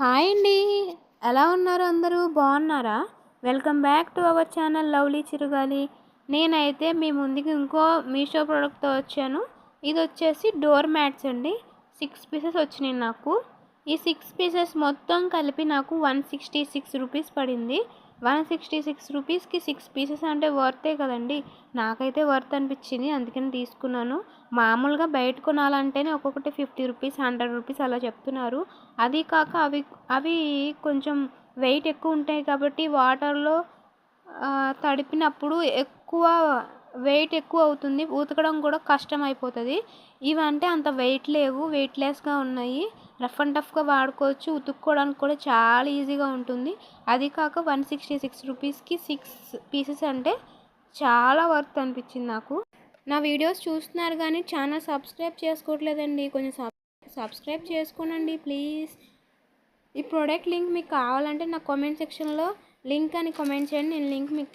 Hi అండి. ఎలా ఉన్నారు అందరూ? బాగున్నారా? Welcome back to our channel lovely Chirugali. నేనైతే మీ ముందుకి ఇంకో మీషో ప్రోడక్ట్తో వచ్చాను. ఇది వచ్చేసి డోర్ మ్యాట్స్ అండి. సిక్స్ పీసెస్ వచ్చినాయి నాకు. ఈ సిక్స్ పీసెస్ మొత్తం కలిపి నాకు వన్ సిక్స్టీ సిక్స్ రూపీస్ పడింది. వన్ సిక్స్టీ సిక్స్ రూపీస్కి సిక్స్ పీసెస్ అంటే వర్తే కదండి. నాకైతే వర్త్ అనిపించింది అందుకని తీసుకున్నాను. మామూలుగా బయట కొనాలంటేనే ఒక్కొక్కటి ఫిఫ్టీ రూపీస్ హండ్రెడ్ రూపీస్ అలా చెప్తున్నారు. అది కాక అవి అవి కొంచెం వెయిట్ ఎక్కువ ఉంటాయి కాబట్టి వాటర్లో తడిపినప్పుడు ఎక్కువ వెయిట్ ఎక్కువ అవుతుంది. ఉతకడం కూడా కష్టం అయిపోతుంది ఇవంటే అంత వెయిట్ లేవు వెయిట్లెస్గా ఉన్నాయి. రఫ్ అండ్ టఫ్గా వాడుకోవచ్చు ఉతుక్కోవడానికి కూడా చాలా ఈజీగా ఉంటుంది. అది కాక వన్ సిక్స్టీ సిక్స్ రూపీస్కి సిక్స్ పీసెస్ అంటే చాలా వర్త్ అనిపించింది నాకు. నా వీడియోస్ చూస్తున్నారు కానీ ఛానల్ సబ్స్క్రైబ్ చేసుకోవట్లేదండి. కొంచెం సబ్స్క్రైబ్ చేసుకోనండి ప్లీజ్. ఈ ప్రోడక్ట్ లింక్ మీకు కావాలంటే నా కామెంట్ సెక్షన్లో లింక్ అని కామెంట్ చేయండి. నేను లింక్ మీకు